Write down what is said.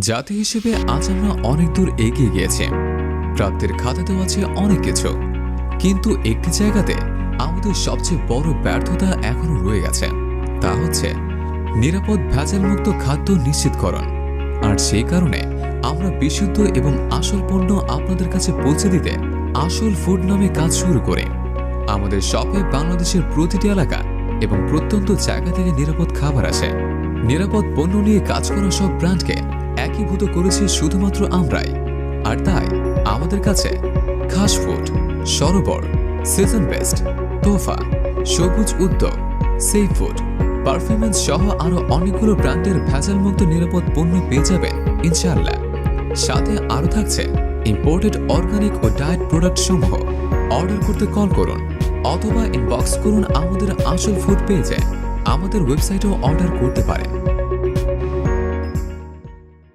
জাতি হিসেবে আজ আমরা অনেক দূর এগিয়ে গিয়েছি। প্রাপ্তির খাতাতেও আছে অনেক কিছু। কিন্তু একটি জায়গাতে আমাদের সবচেয়ে বড় ব্যর্থতা এখনও রয়ে গেছে। তা হচ্ছে নিরাপদ ভেজালমুক্ত খাদ্য নিশ্চিতকরণ। আর সেই কারণে আমরা বিশুদ্ধ এবং আসল পণ্য আপনাদের কাছে পৌঁছে দিতে আসল ফুড নামে কাজ শুরু করে। আমাদের শপে বাংলাদেশের প্রতিটি এলাকা এবং প্রত্যন্ত জায়গা থেকে নিরাপদ খাবার আসে। নিরাপদ পণ্য নিয়ে কাজ করা সব ব্র্যান্ডকে একীভূত করেছি শুধুমাত্র আমরাই। আর তাই আমাদের কাছে খাস ফুড সরোবর সিজন বেস্ট তোফা, সবুজ উদ্যোগ সেফ ফুড পারফরমেন্স সহ আরও অনেকগুলো ব্র্যান্ডের ভেজালমুক্ত নিরাপদ পণ্য পেয়ে যাবেন, ইনশাআল্লাহ। সাথে আরও থাকছে ইম্পোর্টেড অর্গানিক ও ডায়েট প্রোডাক্ট সমূহ। অর্ডার করতে কল করুন অথবা ইনবক্স করুন আমাদের আসল ফুড পেয়ে পেজে আমাদের ওয়েবসাইটেও অর্ডার করতে পারেন।